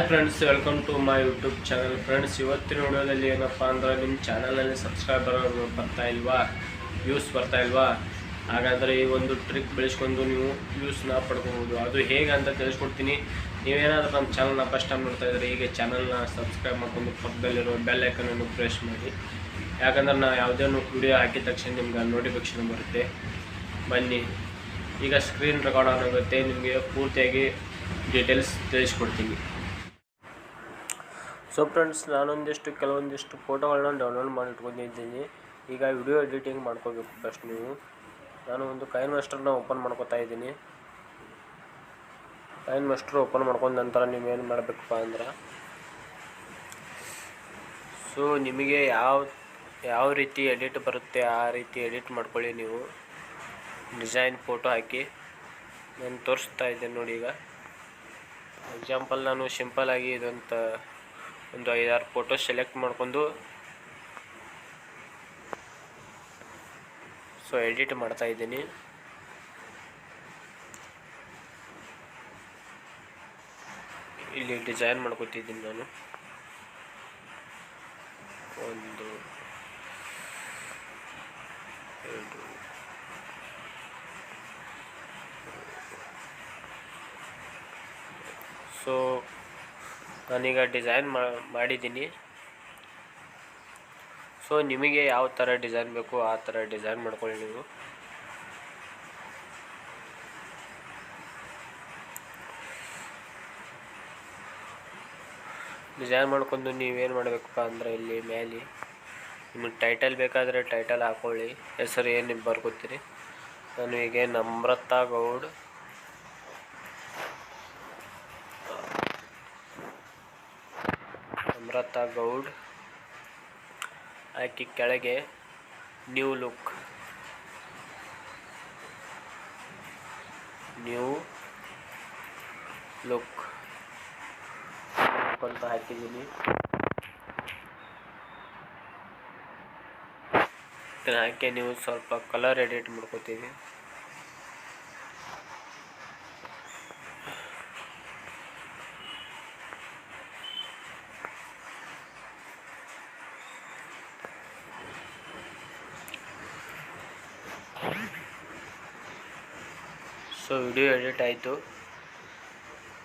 Hi friends welcome to my YouTube channel friends ಇವತ್ತಿನ ವಿಡಿಯೋದಲ್ಲಿ ಏನಪ್ಪ ಅಂದ್ರೆ ನಿಮ್ಮ ಚಾನಲಲ್ಲಿ ಸಬ್ಸ್ಕ್ರೈಬರ್ ಬರ್ತಾ ಇಲ್ವಾ? ವ್ಯೂಸ್ ಬರ್ತಾ ಇಲ್ವಾ? ಹಾಗಾದರೆ ಈ ಒಂದು ಟ್ರಿಕ್ ಬೆಳೆಸ್ಕೊಂಡು ನೀವು ವ್ಯೂಸ್ನ ಪಡ್ಕೊಬೋದು. ಅದು ಹೇಗೆ ಅಂತ ತಿಳಿಸ್ಕೊಡ್ತೀನಿ. ನೀವೇನಾದರೂ ನಮ್ಮ ಚಾನಲ್ನ ಫಸ್ಟ್ ಟೈಮ್ ನೋಡ್ತಾ ಇದ್ದರೆ ಈಗ ಚಾನಲ್ನ ಸಬ್ಸ್ಕ್ರೈಬ್ ಮಾಡ್ಕೊಂಡು ಪಕ್ಕದಲ್ಲಿರೋ ಬೆಲ್ ಐಕನನ್ನು ಪ್ರೆಸ್ ಮಾಡಿ. ಯಾಕಂದರೆ ನಾವು ಯಾವುದೇ ವಿಡಿಯೋ ಹಾಕಿದ ತಕ್ಷಣ ನಿಮ್ಗೆ ನೋಟಿಫಿಕೇಷನ್ ಬರುತ್ತೆ. ಬನ್ನಿ. ಈಗ ಸ್ಕ್ರೀನ್ ರೆಕಾರ್ಡ್ ಆಗುತ್ತೆ ನಿಮಗೆ ಪೂರ್ತಿಯಾಗಿ ಡೀಟೇಲ್ಸ್ ತಿಳಿಸ್ಕೊಡ್ತೀನಿ. ಸೊ ಫ್ರೆಂಡ್ಸ್ ನಾನೊಂದಿಷ್ಟು ಕೆಲವೊಂದಿಷ್ಟು ಫೋಟೋಗಳನ್ನ ಡೌನ್ಲೋಡ್ ಮಾಡಿ ಇಟ್ಕೊಂಡಿದ್ದೀನಿ ಈಗ ವಿಡಿಯೋ ಎಡಿಟಿಂಗ್ ಮಾಡ್ಕೋಬೇಕು ಫಸ್ಟ್ ನೀವು. ನಾನು ಒಂದು ಕೈನ್ ಮಾಸ್ಟರ್ನ ಓಪನ್ ಮಾಡ್ಕೋತಾ ಇದ್ದೀನಿ. ಕೈನ್ ಮಾಸ್ಟರ್ ಓಪನ್ ಮಾಡ್ಕೊಂಡ ನಂತರ ನೀವೇನು ಮಾಡಬೇಕಪ್ಪ ಅಂದ್ರೆ ಸೊ ನಿಮಗೆ ಯಾವ ಯಾವ ರೀತಿ ಎಡಿಟ್ ಬರುತ್ತೆ ಆ ರೀತಿ ಎಡಿಟ್ ಮಾಡ್ಕೊಳ್ಳಿ ನೀವು. ಡಿಸೈನ್ ಫೋಟೋ ಹಾಕಿ. ನಾನು ತೋರಿಸ್ತಾ ಇದ್ದೇನೆ ನೋಡಿ ಈಗ. ಎಕ್ಸಾಂಪಲ್ ನಾನು ಸಿಂಪಲ್ ಆಗಿ ಇದಂತ ಒಂದು ಐದಾರು ಫೋಟೋ ಸೆಲೆಕ್ಟ್ ಮಾಡ್ಕೊಂಡು ಸೊ ಎಡಿಟ್ ಮಾಡ್ತಾ ಇದ್ದೀನಿ. ಇಲ್ಲಿ ಡಿಸೈನ್ ಮಾಡ್ಕೊತಿದ್ದೀನಿ ನಾನು. ಒಂದು, ಎರಡು ಸೊ ನಾನೀಗ ಡಿಸೈನ್ ಮಾಡಿದ್ದೀನಿ. ಸೊ ನಿಮಗೆ ಯಾವ ಥರ ಡಿಸೈನ್ ಬೇಕು, ಆ ಥರ ಡಿಸೈನ್ ಮಾಡ್ಕೊಳ್ಳಿ ನೀವು ಡಿಸೈನ್ ಮಾಡ್ಕೊಂಡು ನೀವೇನು ಮಾಡಬೇಕಪ್ಪ ಅಂದರೆ ಇಲ್ಲಿ ಮೇಲೆ ನಿಮಗೆ ಟೈಟಲ್ ಬೇಕಾದರೆ ಟೈಟಲ್ ಹಾಕೊಳ್ಳಿ. ಹೆಸರು ಏನು ನಿಮ್ಗೆ ಬರ್ಕೋತೀರಿ ನಾನು ಹೀಗೆ ನಮ್ರತಾ ಗೌಡ್ ನಮ್ರತಾ ಗೌಡ್. ಹಾಕಿ ಕೆಳಗೆ ನ್ಯೂ ಲುಕ್ ನ್ಯೂ ಲುಕ್ ಅಂತ ಹಾಕಿದ್ದೀನಿ. ಇದನ್ನ ಹಾಕಿ ನೀವು ಸ್ವಲ್ಪ ಕಲರ್ ಎಡಿಟ್ ಮಾಡ್ಕೋತೀವಿ. ಸೊ ವಿಡಿಯೋ ಎಡಿಟ್ ಆಯಿತು.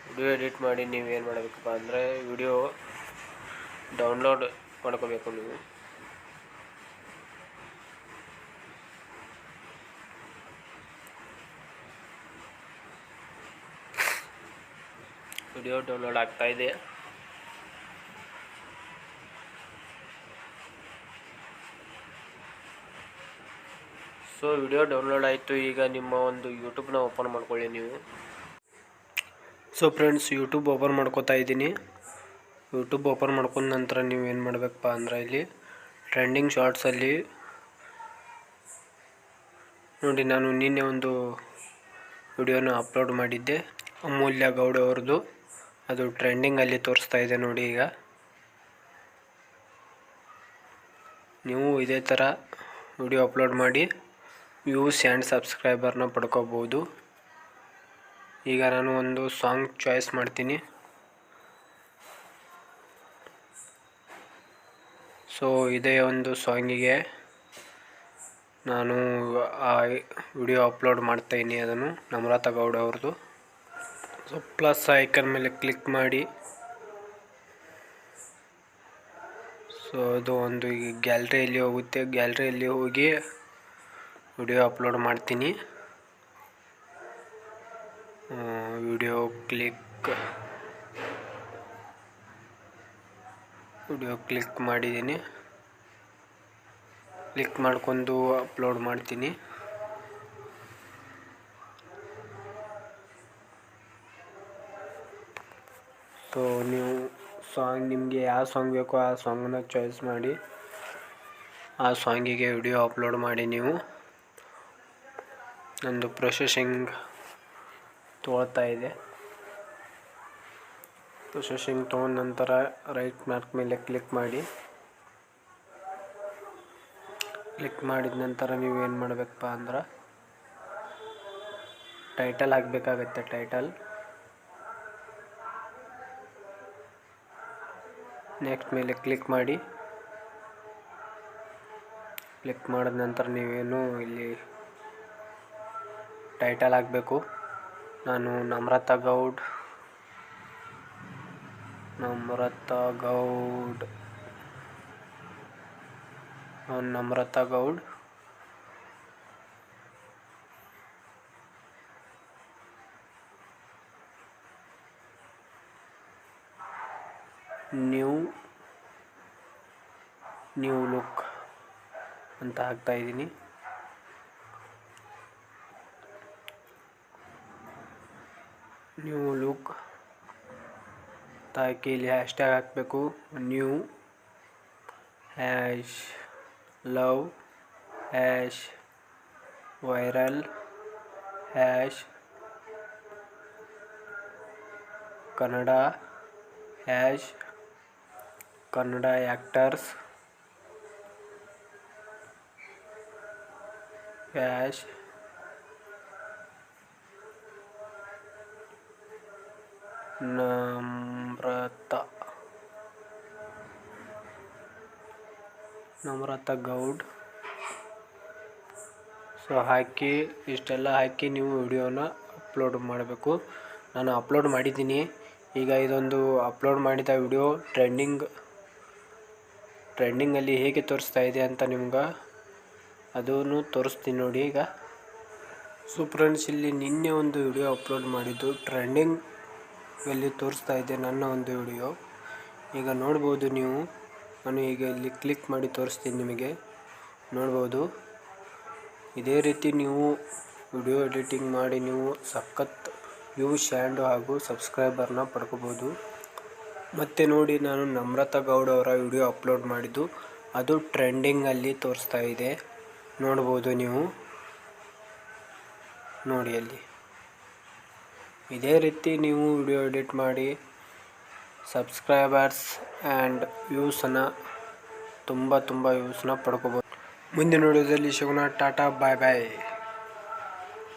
ವಿಡಿಯೋ ಎಡಿಟ್ ಮಾಡಿ ನೀವು ಏನು ಮಾಡಬೇಕಪ್ಪ ಅಂದರೆ ವಿಡಿಯೋ ಡೌನ್ಲೋಡ್ ಮಾಡ್ಕೋಬೇಕು ನೀವು. ವಿಡಿಯೋ ಡೌನ್ಲೋಡ್ ಆಗ್ತಾ ಸೊ ವಿಡಿಯೋ ಡೌನ್ಲೋಡ್ ಆಯಿತು. ಈಗ ನಿಮ್ಮ ಒಂದು ಯೂಟ್ಯೂಬ್ನ ಓಪನ್ ಮಾಡ್ಕೊಳ್ಳಿ ನೀವು. ಸೊ ಫ್ರೆಂಡ್ಸ್ ಯೂಟ್ಯೂಬ್ ಓಪನ್ ಮಾಡ್ಕೋತಾ ಇದ್ದೀನಿ. ಯೂಟ್ಯೂಬ್ ಓಪನ್ ಮಾಡ್ಕೊಂಡ ನಂತರ ನೀವು ಏನು ಮಾಡಬೇಕಪ್ಪ ಅಂದ್ರೆ ಇಲ್ಲಿ ಟ್ರೆಂಡಿಂಗ್ ಶಾರ್ಟ್ಸಲ್ಲಿ ನೋಡಿ, ನಾನು ನಿನ್ನೆ ಒಂದು ವಿಡಿಯೋನ ಅಪ್ಲೋಡ್ ಮಾಡಿದ್ದೆ. ಅಮೂಲ್ಯ ಗೌಡ ಅವ್ರದ್ದು. ಅದು ಟ್ರೆಂಡಿಂಗಲ್ಲಿ ತೋರಿಸ್ತಾ ಇದೆ ನೋಡಿ ಈಗ. ನೀವು ಇದೇ ಥರ ವಿಡಿಯೋ ಅಪ್ಲೋಡ್ ಮಾಡಿ. ವ್ಯೂಸ್ ಆ್ಯಂಡ್ ಸಬ್ಸ್ಕ್ರೈಬರ್ನ ಪಡ್ಕೋಬೋದು. ಈಗ ನಾನು ಒಂದು ಸಾಂಗ್ ಚಾಯ್ಸ್ ಮಾಡ್ತೀನಿ. ಸೊ ಇದೇ ಒಂದು ಸಾಂಗಿಗೆ ನಾನು ಆ ವಿಡಿಯೋ ಅಪ್ಲೋಡ್ ಮಾಡ್ತಾಯಿನಿ ಅದನ್ನು, ನಮ್ರತಾ ಗೌಡ ಅವ್ರದ್ದು. ಸೊ ಪ್ಲಸ್ ಐಕನ್ ಮೇಲೆ ಕ್ಲಿಕ್ ಮಾಡಿ. ಸೊ ಅದು ಒಂದು ಈಗ ಗ್ಯಾಲ್ರಿಯಲ್ಲಿ ಹೋಗುತ್ತೆ. ಗ್ಯಾಲ್ರಿಯಲ್ಲಿ ಹೋಗಿ ವಿಡಿಯೋ ಅಪ್ಲೋಡ್ ಮಾಡ್ತೀನಿ. Video click. ವಿಡಿಯೋ ಕ್ಲಿಕ್ ಮಾಡಿದ್ದೀನಿ. ಕ್ಲಿಕ್ ಮಾಡ್ಕೊಂಡು ಅಪ್ಲೋಡ್ ಮಾಡ್ತೀನಿ. ಸೊ ನೀವು ಸಾಂಗ್ ನಿಮಗೆ ಯಾವ ಸಾಂಗ್ ಬೇಕೋ ಆ ಸಾಂಗನ್ನ ಚಾಯ್ಸ್ ಮಾಡಿ, ಆ ಸಾಂಗಿಗೆ ವಿಡಿಯೋ ಅಪ್ಲೋಡ್ ಮಾಡಿ ನೀವು. ನಂದು ಪ್ರೊಸೆಸಿಂಗ್ ತೊಗೊಳ್ತಾ ಇದೆ. ಪ್ರೊಸೆಸಿಂಗ್ ತೊಗೊಂಡ ನಂತರ ರೈಟ್ ಮಾರ್ಕ್ ಮೇಲೆ ಕ್ಲಿಕ್ ಮಾಡಿ. ಕ್ಲಿಕ್ ಮಾಡಿದ ನಂತರ ನೀವು ಏನು ಮಾಡಬೇಕಪ್ಪ ಅಂದ್ರೆ ಟೈಟಲ್ ಹಾಕಬೇಕಾಗತ್ತೆ ಟೈಟಲ್. ನೆಕ್ಸ್ಟ್ ಮೇಲೆ ಕ್ಲಿಕ್ ಮಾಡಿ. ಕ್ಲಿಕ್ ಮಾಡಿದ ನಂತರ ನೀವೇನು ಇಲ್ಲಿ ಟೈಟಲ್ ಆಗಬೇಕು ನಾನು ನಮ್ರತಾ ಗೌಡ್. ನಮ್ರತಾ ಗೌಡ್. ನಾನು Namrata Goud. New new look ಅಂತ ಹಾಕ್ತಾ न्यू लुक ताकील hashtag हाकु new hash love hash viral hash Kannada hash Kannada actors hash Namrata. Namrata Gowda. So ಹಾಕಿ, ಇಷ್ಟೆಲ್ಲ ಹಾಕಿ ನೀವು ವಿಡಿಯೋನ ಅಪ್ಲೋಡ್ ಮಾಡಬೇಕು. ನಾನು ಅಪ್ಲೋಡ್ ಮಾಡಿದ್ದೀನಿ. ಈಗ ಇದೊಂದು ಅಪ್ಲೋಡ್ ಮಾಡಿದ ವಿಡಿಯೋ ಟ್ರೆಂಡಿಂಗ್, ಟ್ರೆಂಡಿಂಗಲ್ಲಿ ಹೇಗೆ ತೋರಿಸ್ತಾ ಇದೆ ಅಂತ ನಿಮ್ಗೆ ಅದನ್ನು ತೋರಿಸ್ತೀನಿ ನೋಡಿ ಈಗ. ಸೊ ಫ್ರೆಂಡ್ಸ್ ಇಲ್ಲಿ ನಿನ್ನೆ ಒಂದು ವಿಡಿಯೋ ಅಪ್ಲೋಡ್ ಮಾಡಿದ್ದು. ಟ್ರೆಂಡಿಂಗ್ ಅಲ್ಲಿ ತೋರಿಸ್ತಾ ಇದೆ ನನ್ನ ಒಂದು ವಿಡಿಯೋ. ಈಗ ನೋಡ್ಬೋದು ನೀವು. ನಾನು ಈಗ ಇಲ್ಲಿ ಕ್ಲಿಕ್ ಮಾಡಿ ತೋರಿಸ್ತೀನಿ ನಿಮಗೆ. ನೋಡ್ಬೋದು. ಇದೇ ರೀತಿ ನೀವು ವಿಡಿಯೋ ಎಡಿಟಿಂಗ್ ಮಾಡಿ ನೀವು ಸಖತ್ ವ್ಯೂ ಶ್ಯಾಂಡು ಹಾಗೂ ಸಬ್ಸ್ಕ್ರೈಬರ್ನ ಪಡ್ಕೋಬೋದು. ಮತ್ತು ನೋಡಿ, ನಾನು ನಮ್ರತಾ ಗೌಡ ಅವರ ವಿಡಿಯೋ ಅಪ್ಲೋಡ್ ಮಾಡಿದ್ದು. ಅದು ಟ್ರೆಂಡಿಂಗಲ್ಲಿ ತೋರಿಸ್ತಾ ಇದೆ. ನೋಡ್ಬೋದು ನೀವು. ನೋಡಿ ಅಲ್ಲಿ. ಇದೇ ರೀತಿ ನೀವು ವಿಡಿಯೋ ಎಡಿಟ್ ಮಾಡಿ ಸಬ್ಸ್ಕ್ರೈಬರ್ಸ್ ಆ್ಯಂಡ್ ವ್ಯೂಸನ್ನು ತುಂಬ ತುಂಬ ವ್ಯೂಸನ್ನ ಪಡ್ಕೋಬೋದು. ಮುಂದಿನ ವಿಡಿಯೋದಲ್ಲಿ ಸಿಗೋಣ. ಟಾಟಾ, ಬಾಯ್ ಬಾಯ್.